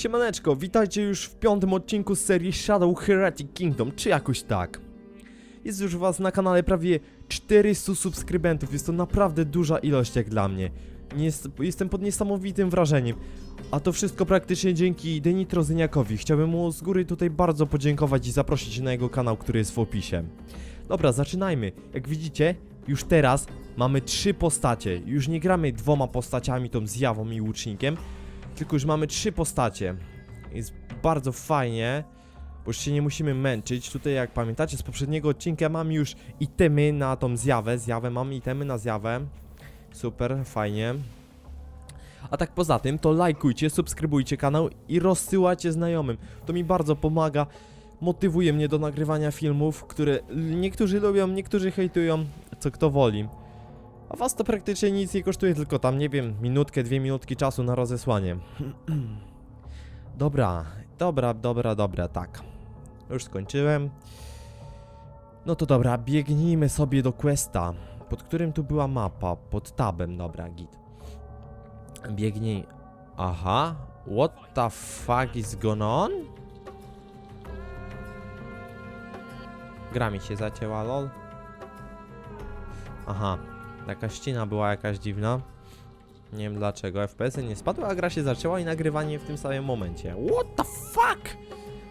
Siemaneczko, witajcie już w piątym odcinku serii Shadow Heretic Kingdom, czy jakoś tak. Jest już was na kanale prawie 400 subskrybentów, jest to naprawdę duża ilość jak dla mnie. Nie jest, jestem pod niesamowitym wrażeniem. A to wszystko praktycznie dzięki Denitro Zyniakowi. Chciałbym mu z góry tutaj bardzo podziękować i zaprosić na jego kanał, który jest w opisie. Dobra, zaczynajmy. Jak widzicie, już teraz mamy trzy postacie. Już nie gramy dwoma postaciami, tą zjawą i łucznikiem, tylko już mamy trzy postacie. Jest bardzo fajnie, bo już się nie musimy męczyć. Tutaj jak pamiętacie z poprzedniego odcinka mam już itemy na tą zjawę. Zjawę mam itemy na zjawę. Super, fajnie. A tak poza tym, to lajkujcie, subskrybujcie kanał i rozsyłajcie znajomym. To mi bardzo pomaga, motywuje mnie do nagrywania filmów, które niektórzy lubią, niektórzy hejtują, co kto woli. A was to praktycznie nic nie kosztuje, tylko tam, nie wiem, minutkę, dwie minutki czasu na rozesłanie. dobra, dobra, dobra, dobra, tak. Już skończyłem. No to dobra, biegnijmy sobie do questa. Pod którym tu była mapa? Pod tabem, dobra, git. Biegnij. Aha. What the fuck is going on? Gra mi się zacięła, lol. Aha. Taka ścina była jakaś dziwna. Nie wiem dlaczego. FPS-y nie spadły, a gra się zaczęła i nagrywanie w tym samym momencie. What the fuck?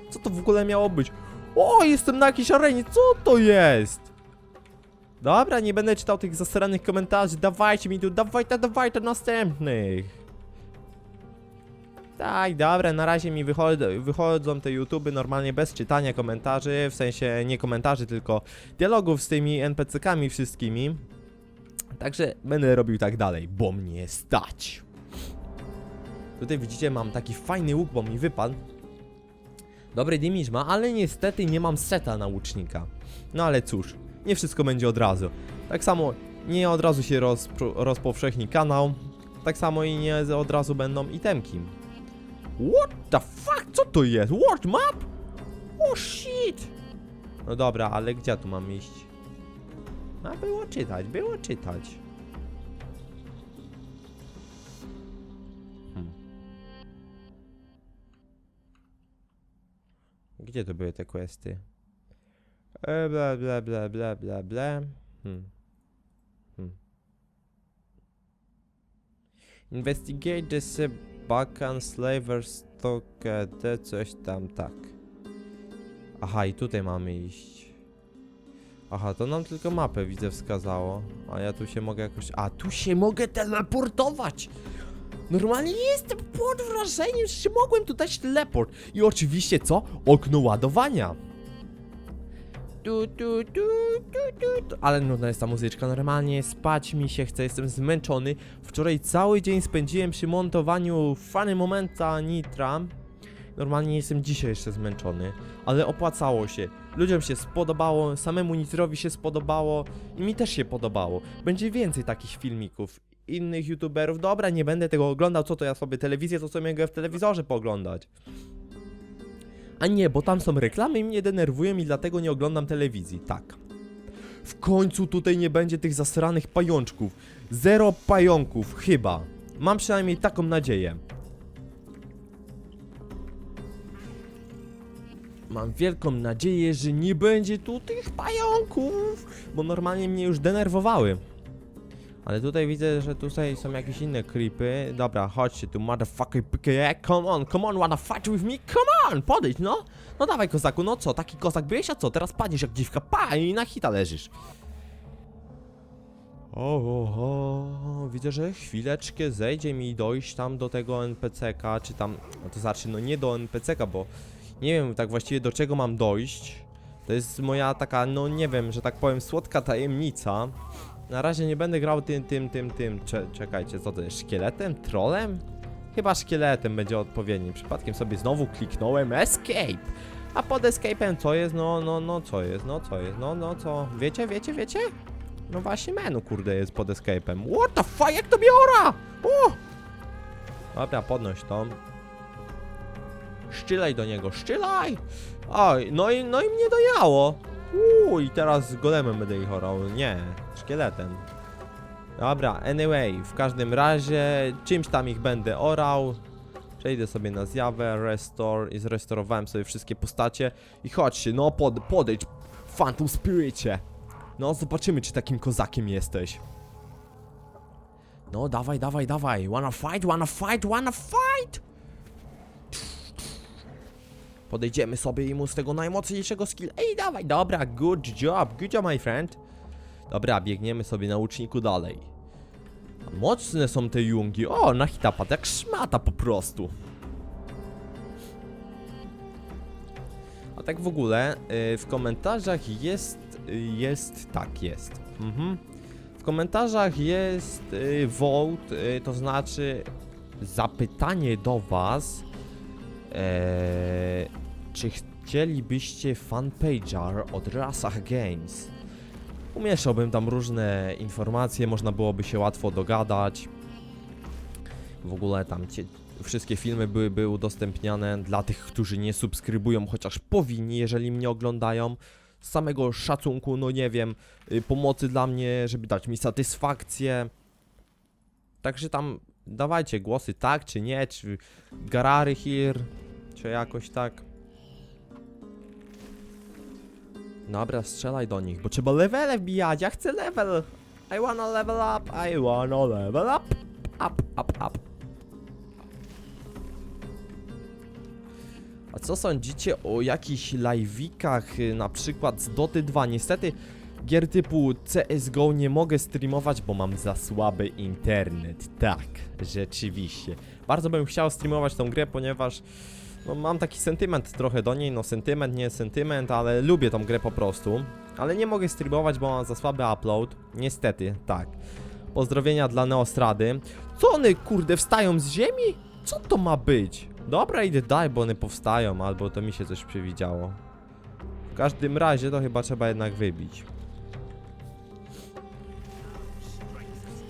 Co to w ogóle miało być? O, jestem na jakiejś arenie. Co to jest? Dobra, nie będę czytał tych zasranych komentarzy. Dawajcie mi tu, dawajcie, dawajcie następnych. Tak, dobra, na razie mi wychodzą, wychodzą te YouTube normalnie bez czytania komentarzy, w sensie nie komentarzy, tylko dialogów z tymi NPC-kami wszystkimi. Także będę robił tak dalej, bo mnie stać. Tutaj widzicie, mam taki fajny łuk, bo mi wypadł. Dobry damage ma, ale niestety nie mam seta na łucznika. No ale cóż, nie wszystko będzie od razu. Tak samo nie od razu się rozpro- rozpowszechni kanał, tak samo i nie od razu będą itemki. What the fuck? Co to jest? World map? Oh shit! No dobra, ale gdzie tu mam iść? A było czytać, było czytać. Hmm. Gdzie to były te questy? E, bla bla bla bla bla bla. Hmm. Hmm. Investigate the Sebakan Slaver Stockade, coś tam, tak. Aha, i tutaj mamy iść. Aha, to nam tylko mapę widzę wskazało. A ja tu się mogę jakoś... A, tu się mogę teleportować! Normalnie jestem pod wrażeniem, że się mogłem tu dać teleport. I oczywiście co? Okno ładowania. Tu, tu, tu, tu, tu, tu. Ale nudna jest ta muzyczka, normalnie spać mi się chce, jestem zmęczony. Wczoraj cały dzień spędziłem przy montowaniu fany momenta Nitra. Normalnie jestem dzisiaj jeszcze zmęczony, ale opłacało się. Ludziom się spodobało, samemu Nitrowi się spodobało i mi też się podobało. Będzie więcej takich filmików innych youtuberów. Dobra, nie będę tego oglądał, co to ja sobie telewizję, to sobie mogę w telewizorze pooglądać. A nie, bo tam są reklamy i mnie denerwują i dlatego nie oglądam telewizji. Tak. W końcu tutaj nie będzie tych zasranych pajączków. Zero pająków, chyba. Mam przynajmniej taką nadzieję. Mam wielką nadzieję, że nie będzie tu tych pająków, bo normalnie mnie już denerwowały. Ale tutaj widzę, że tutaj są jakieś inne creepy. Dobra, chodźcie tu, motherfucker, PKE, come on, come on, wanna fight with me? Come on, podejdź, no. No dawaj, kozaku, no co, taki kozak byłeś, a co, teraz padniesz jak dziwka, pa, i na hita leżysz. O, widzę, że chwileczkę zejdzie mi dojść tam do tego NPC-ka, czy tam, no to znaczy, no nie do NPC-ka, bo nie wiem tak właściwie do czego mam dojść. To jest moja taka, no nie wiem, że tak powiem, słodka tajemnica. Na razie nie będę grał tym, tym, tym, tym. Cze czekajcie, co to jest? Szkieletem? Trolem? Chyba szkieletem będzie odpowiednim. Przypadkiem sobie znowu kliknąłem Escape. A pod Escape'em co jest? No, no, no, co jest? No, co jest? No, no, co? Wiecie, wiecie, wiecie? No właśnie menu, kurde, jest pod Escape'em. What the fuck, jak to biora? O! Dobra, podnoś to. Szczylaj do niego, szczylaj! Oj, no i, no i mnie dojało. Uuu, i teraz golemem będę ich orał. Nie, szkieletem. Dobra, anyway, w każdym razie czymś tam ich będę orał. Przejdę sobie na zjawę, restore i zrestorowałem sobie wszystkie postacie. I chodźcie, no pod, podejdź, Phantom Spiricie. No, zobaczymy, czy takim kozakiem jesteś. No, dawaj, dawaj, dawaj. Wanna fight, wanna fight, wanna fight! Podejdziemy sobie i mu z tego najmocniejszego skilla. Ej, dawaj, dobra, good job, good job, my friend. Dobra, biegniemy sobie na łuczniku dalej. Mocne są te jungi. O, na hitapad, jak szmata po prostu. A tak w ogóle, y, w komentarzach jest, y, jest, tak jest. Mhm. W komentarzach jest y, vote, to znaczy zapytanie do was, e, czy chcielibyście fanpage'a od Rasach Games? Umieszczałbym tam różne informacje, można byłoby się łatwo dogadać. W ogóle tam cie, wszystkie filmy byłyby udostępniane dla tych, którzy nie subskrybują, chociaż powinni, jeżeli mnie oglądają. Z samego szacunku, no nie wiem, y, pomocy dla mnie, żeby dać mi satysfakcję. Także tam dawajcie głosy, tak czy nie, czy Garary here, czy jakoś tak. Dobra, strzelaj do nich, bo trzeba levele wbijać, ja chcę level. I wanna level up, I wanna level up. Up, up, up. A co sądzicie o jakichś live'ikach, na przykład z Doty 2? Niestety gier typu CSGO nie mogę streamować, bo mam za słaby internet. Tak, rzeczywiście. Bardzo bym chciał streamować tą grę, ponieważ no, mam taki sentyment trochę do niej. No sentyment, nie sentyment, ale lubię tą grę po prostu. Ale nie mogę streamować, bo mam za słaby upload. Niestety, tak. Pozdrowienia dla Neostrady. Co one kurde wstają z ziemi? Co to ma być? Dobra, idę daj, bo one powstają, albo to mi się coś przewidziało. W każdym razie to chyba trzeba jednak wybić.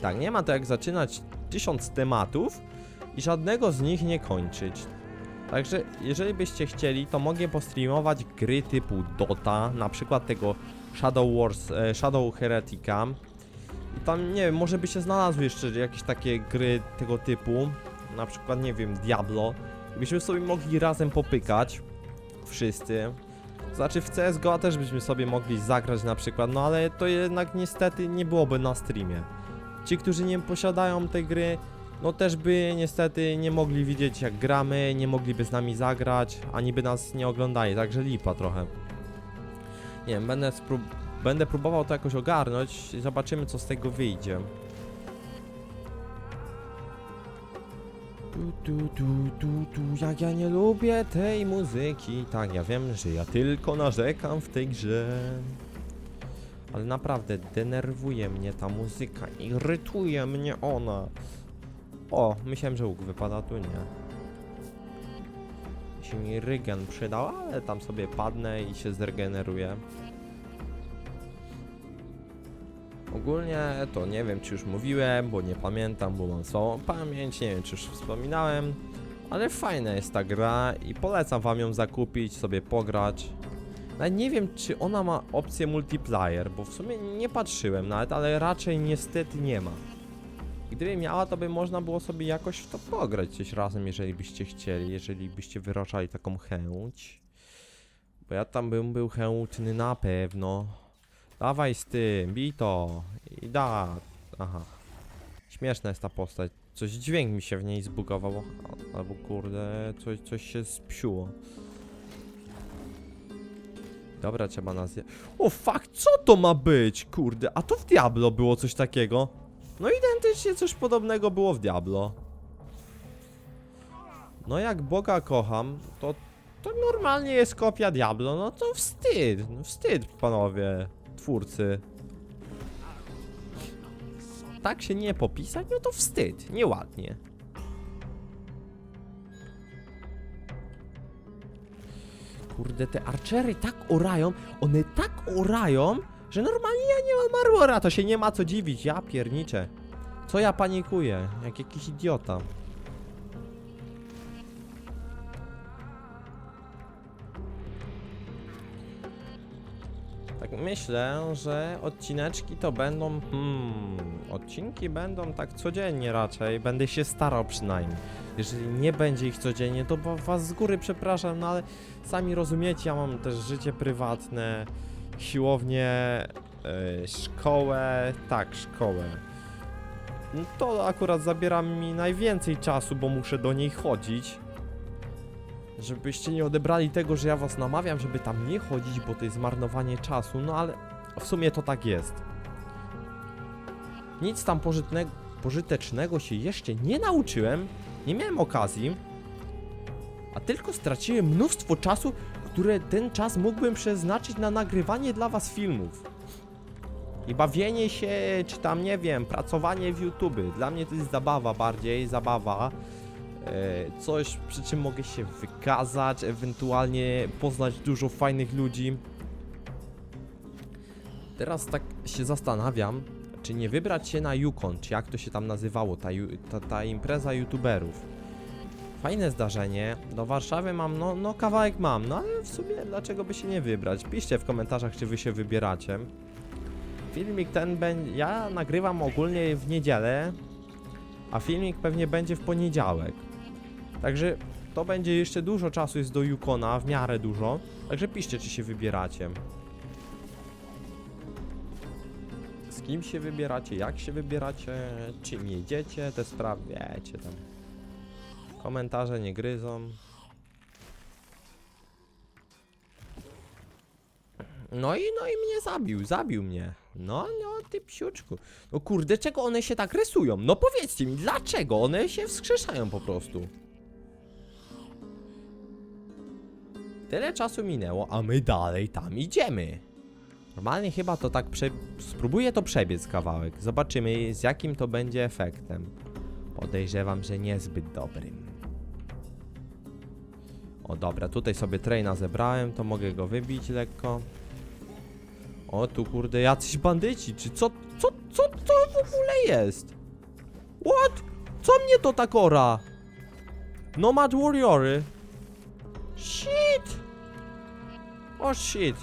Tak, nie ma to jak zaczynać tysiąc tematów i żadnego z nich nie kończyć. Także jeżeli byście chcieli, to mogę postreamować gry typu Dota, na przykład tego Shadow Wars, e, Shadow Heretica. I tam, nie wiem, może by się znalazły jeszcze jakieś takie gry tego typu, na przykład, nie wiem, Diablo. I byśmy sobie mogli razem popykać, wszyscy. Znaczy w CSGO też byśmy sobie mogli zagrać na przykład, no ale to jednak niestety nie byłoby na streamie. Ci, którzy nie posiadają tej gry, no też by niestety nie mogli widzieć jak gramy, nie mogliby z nami zagrać, ani by nas nie oglądali, także lipa trochę. Nie wiem, będę, sprób będę próbował to jakoś ogarnąć i zobaczymy co z tego wyjdzie. Tu, tu, tu, tu, tu, jak ja nie lubię tej muzyki. Tak, ja wiem, że ja tylko narzekam w tej grze. Ale naprawdę denerwuje mnie ta muzyka, irytuje mnie ona. O, myślałem, że łuk wypada, tu nie. Się mi rygen przydał, ale tam sobie padnę i się zregeneruje. Ogólnie to nie wiem, czy już mówiłem, bo nie pamiętam, bo mam słabą pamięć, nie wiem, czy już wspominałem. Ale fajna jest ta gra i polecam wam ją zakupić, sobie pograć. Nawet nie wiem, czy ona ma opcję multiplayer, bo w sumie nie patrzyłem nawet, ale raczej niestety nie ma. Gdyby miała, to by można było sobie jakoś w to pograć coś razem, jeżeli byście chcieli, jeżeli byście wyrażali taką chęć. Bo ja tam bym był chętny na pewno. Dawaj z tym, bij to. I da. Aha. Śmieszna jest ta postać. Coś dźwięk mi się w niej zbugował. Albo kurde, coś, coś się spsiuło. Dobra, trzeba nas... je- O fuck, co to ma być? Kurde, a to w Diablo było coś takiego. No identycznie coś podobnego było w Diablo. No jak Boga kocham, to, to normalnie jest kopia Diablo, no to wstyd, no wstyd panowie, twórcy. Tak się nie popisać, no to wstyd, nieładnie. Kurde, te archery tak orają, one tak orają, że normalnie ja nie mam armora, to się nie ma co dziwić, ja pierniczę. Co ja panikuję, jak jakiś idiota. Tak myślę, że odcineczki to będą, hmm, od odcinki będą tak codziennie raczej, będę się starał przynajmniej. Jeżeli nie będzie ich codziennie, to wa- was z góry przepraszam, no ale sami rozumiecie, ja mam też życie prywatne, siłownię, e, szkołę, tak, szkołę. No to akurat zabiera mi najwięcej czasu, bo muszę do niej chodzić. Żebyście nie odebrali tego, że ja was namawiam, żeby tam nie chodzić, bo to jest zmarnowanie czasu, no ale w sumie to tak jest. Nic tam pożytne- pożytecznego się jeszcze nie nauczyłem, nie miałem okazji, a tylko straciłem mnóstwo czasu, które ten czas mógłbym przeznaczyć na nagrywanie dla was filmów. I bawienie się, czy tam nie wiem, pracowanie w YouTube. Dla mnie to jest zabawa bardziej, zabawa. E, coś, przy czym mogę się wykazać, ewentualnie poznać dużo fajnych ludzi. Teraz tak się zastanawiam, czy nie wybrać się na Yukon, czy jak to się tam nazywało, ta, ta, ta impreza youtuberów. Fajne zdarzenie, do Warszawy mam, no, no kawałek mam, no ale w sumie dlaczego by się nie wybrać? Piszcie w komentarzach, czy wy się wybieracie. Filmik ten będzie, ja nagrywam ogólnie w niedzielę, a filmik pewnie będzie w poniedziałek. Także to będzie jeszcze dużo czasu jest do Yukona, w miarę dużo. Także piszcie, czy się wybieracie. Kim się wybieracie, jak się wybieracie, czym jedziecie, te sprawy, wiecie tam. Komentarze nie gryzą. No i, no i mnie zabił, zabił mnie. No, no, ty psiuczku. No kurde, czego one się tak rysują? No powiedzcie mi, dlaczego one się wskrzeszają po prostu? Tyle czasu minęło, a my dalej tam idziemy. Normalnie chyba to tak prze... Spróbuję to przebiec kawałek. Zobaczymy z jakim to będzie efektem. Podejrzewam, że niezbyt dobrym. O dobra, tutaj sobie traina zebrałem, to mogę go wybić lekko. O tu kurde, jacyś bandyci, czy co, co, co to w ogóle jest? What? Co mnie to tak ora? Nomad Warriory. Shit! O shit.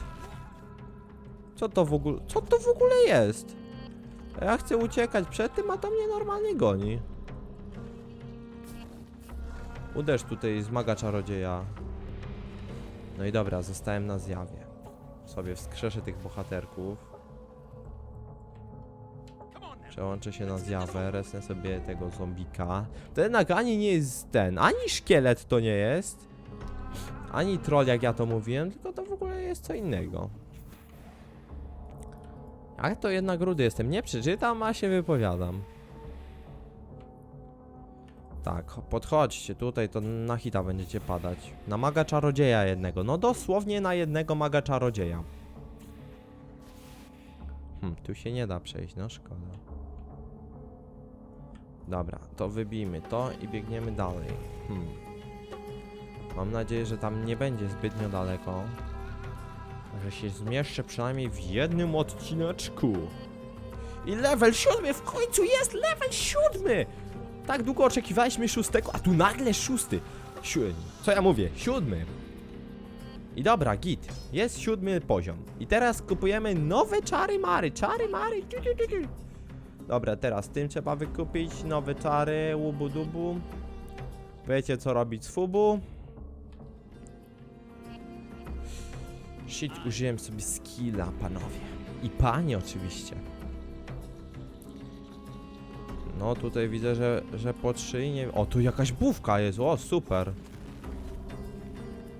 Co to w ogóle, co to w ogóle jest? Ja chcę uciekać przed tym, a to mnie normalnie goni. Uderz tutaj z maga czarodzieja. No i dobra, zostałem na zjawie. Sobie wskrzeszę tych bohaterków. Przełączę się na zjawę, resnę sobie tego zombika. To jednak ani nie jest ten, ani szkielet to nie jest. Ani troll, jak ja to mówiłem, tylko to w ogóle jest co innego. A to jednak rudy jestem. Nie przeczytam, a się wypowiadam. Tak, podchodźcie tutaj, to na hita będziecie padać. Na maga czarodzieja jednego. No dosłownie na jednego maga czarodzieja. Hm, tu się nie da przejść, no szkoda. Dobra, to wybijmy to i biegniemy dalej. Hmm. Mam nadzieję, że tam nie będzie zbytnio daleko. Że się zmieszczę przynajmniej w jednym odcineczku. I level siódmy, w końcu jest level siódmy! Tak długo oczekiwaliśmy szóstego, a tu nagle szósty. Siu Co ja mówię? Siódmy. I dobra, git. Jest siódmy poziom. I teraz kupujemy nowe czary mary. Czary mary. Tu, tu, tu. Dobra, teraz tym trzeba wykupić nowe czary. Łubu dubu. Wiecie co robić z fubu. Shit, użyłem sobie skilla, panowie. I panie oczywiście. No tutaj widzę, że, że podszyjnie... O, tu jakaś bówka jest, o super.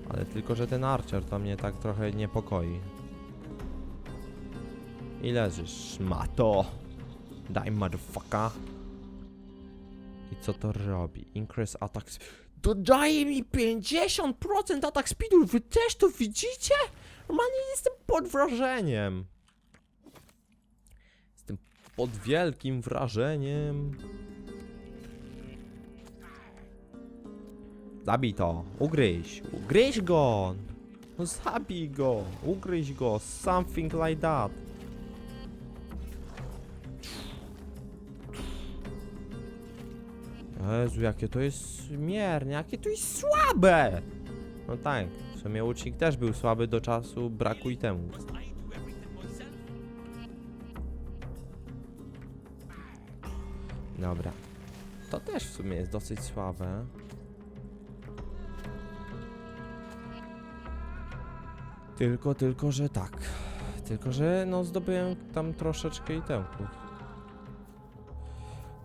Ale tylko, że ten archer to mnie tak trochę niepokoi. I leżysz, mato. Daj motherfucker. I co to robi? Increase attack Dodaje mi 50% atak speedu, wy też to widzicie? Normalnie jestem pod wrażeniem. Jestem pod wielkim wrażeniem. Zabij to, ugryź, ugryź go. No zabij go, ugryź go, something like that. Jezu, jakie to jest mierne, jakie to jest słabe! No tak, w sumie łucznik też był słaby do czasu braku itemu. Dobra. To też w sumie jest dosyć słabe. Tylko, tylko, że tak. Tylko, że no zdobyłem tam troszeczkę itemków.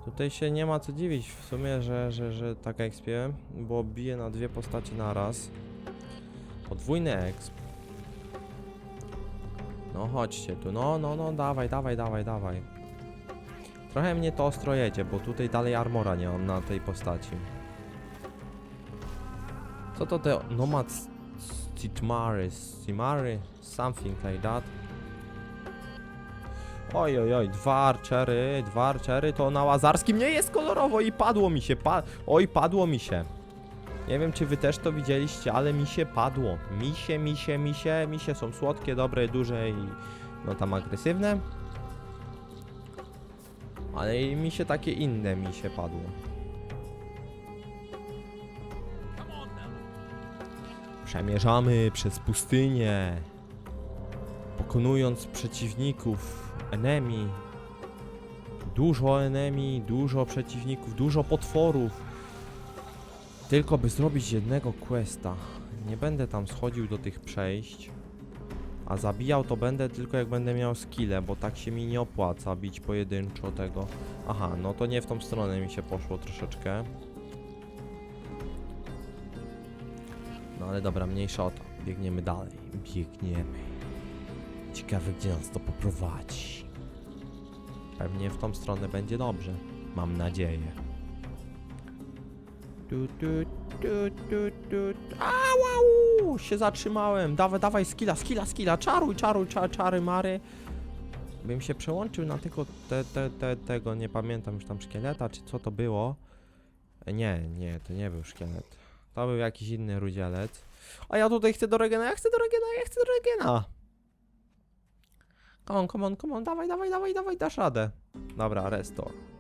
Tutaj się nie ma co dziwić w sumie, że, że, że tak ekspię, bo biję na dwie postaci na raz. Podwójny exp. No chodźcie tu, no, no, no, dawaj, dawaj, dawaj, dawaj. Trochę mnie to ostro jedzie, bo tutaj dalej armora nie mam na tej postaci. Co to te Nomad Stitmary, Stimary, something like that. Oj, oj, oj, dwa archery, dwa archery, to na Łazarskim nie jest kolorowo i padło mi się, pa oj, padło mi się. Nie wiem, czy wy też to widzieliście, ale mi się padło. Misie, misie, misie, misie są słodkie, dobre, duże i no tam agresywne. Ale i mi się takie inne mi się padło. Przemierzamy przez pustynię. Pokonując przeciwników, enemy. Dużo enemy, dużo przeciwników, dużo potworów. Tylko by zrobić jednego questa. Nie będę tam schodził do tych przejść. A zabijał to będę tylko jak będę miał skille, bo tak się mi nie opłaca bić pojedynczo tego. Aha, no to nie w tą stronę mi się poszło troszeczkę. No ale dobra, mniejsza o to. Biegniemy dalej. Biegniemy. Ciekawe, gdzie nas to poprowadzi. Pewnie w tą stronę będzie dobrze. Mam nadzieję. Tu, tu, tu, tu, tu. Się zatrzymałem. Dawaj, dawaj, skilla, skilla, skilla. Czaruj, czaruj, cza, czary, mary. Bym się przełączył na tylko te, te, te, tego, nie pamiętam już tam szkieleta, czy co to było. Nie, nie, to nie był szkielet. To był jakiś inny rudzielec. A ja tutaj chcę do Regena, ja chcę do Regena, ja chcę do Regena. Come on, come on, come on, dawaj, dawaj, dawaj, dawaj, dasz radę. Dobra, restore.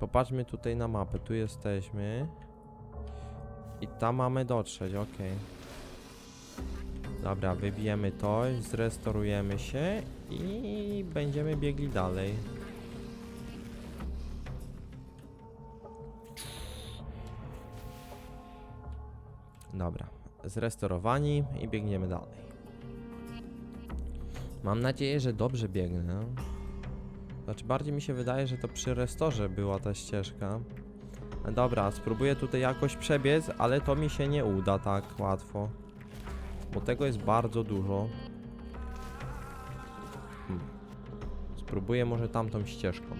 Popatrzmy tutaj na mapę, tu jesteśmy. I tam mamy dotrzeć, okej. Dobra, wybijemy to, zrestorujemy się i będziemy biegli dalej. Dobra, zrestorowani i biegniemy dalej. Mam nadzieję, że dobrze biegnę. Znaczy bardziej mi się wydaje, że to przy restorze była ta ścieżka. Dobra, spróbuję tutaj jakoś przebiec, ale to mi się nie uda tak łatwo. Bo tego jest bardzo dużo. Hmm. Spróbuję może tamtą ścieżką.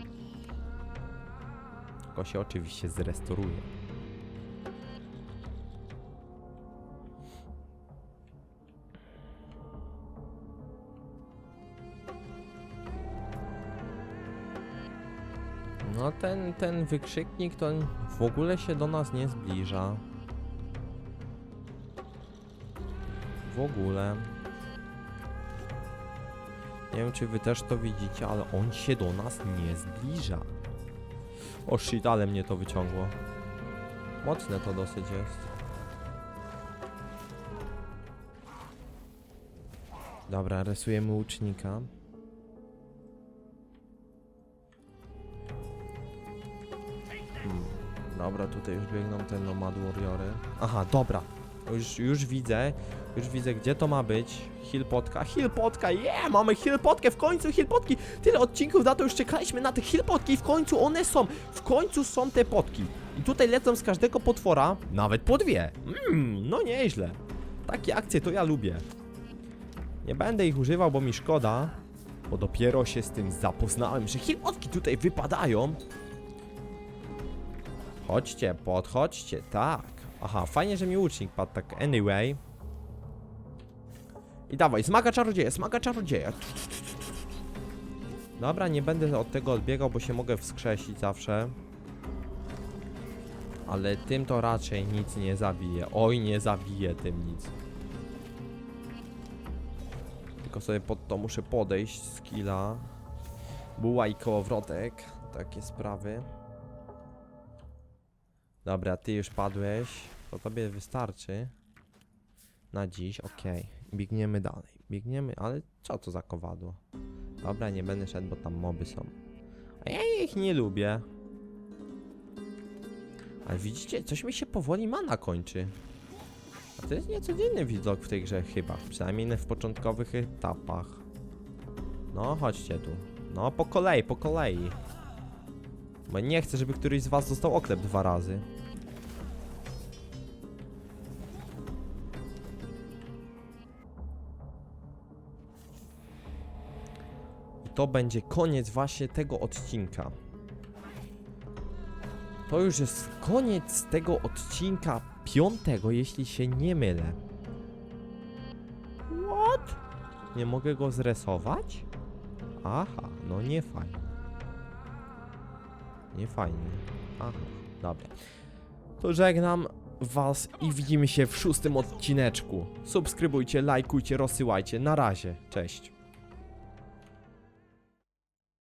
Tylko się oczywiście zrestoruje. No ten, ten wykrzyknik to w ogóle się do nas nie zbliża. W ogóle. Nie wiem czy wy też to widzicie, ale on się do nas nie zbliża. O shit, ale mnie to wyciągło. Mocne to dosyć jest. Dobra, rysujemy łucznika. Dobra, tutaj już biegną te Nomad Warriory. Aha, dobra. Już, już widzę, już widzę gdzie to ma być. Hillpotka, Hillpotka, yeah! Mamy Hillpotkę, w końcu Hillpotki! Tyle odcinków na to już czekaliśmy na te Hillpotki i w końcu one są! W końcu są te potki! I tutaj lecą z każdego potwora, nawet po dwie. Mmm, no nieźle. Takie akcje to ja lubię. Nie będę ich używał, bo mi szkoda. Bo dopiero się z tym zapoznałem, że Hillpotki tutaj wypadają. Chodźcie, podchodźcie, tak. Aha, fajnie, że mi łucznik padł tak anyway. I dawaj, smaga czarodzieja, smaga czarodzieja. Dobra, nie będę od tego odbiegał, bo się mogę wskrzesić zawsze. Ale tym to raczej nic nie zabije. Oj, nie zabije tym nic. Tylko sobie pod to muszę podejść, skilla. Buła i kołowrotek, takie sprawy. Dobra, ty już padłeś. To tobie wystarczy. Na dziś, okej. Biegniemy dalej. Biegniemy, ale co to za kowadło? Dobra, nie będę szedł, bo tam moby są. A ja ich nie lubię. Ale widzicie, coś mi się powoli mana kończy. A to jest niecodzienny widok w tej grze chyba. Przynajmniej w początkowych etapach. No, chodźcie tu. No, po kolei, po kolei. Bo nie chcę, żeby któryś z was dostał oklep dwa razy. To będzie koniec właśnie tego odcinka. To już jest koniec tego odcinka piątego, jeśli się nie mylę. What? Nie mogę go zresować? Aha, no nie fajnie. Nie fajnie. Aha, dobra. To żegnam was i widzimy się w szóstym odcineczku. Subskrybujcie, lajkujcie, rozsyłajcie. Na razie. Cześć.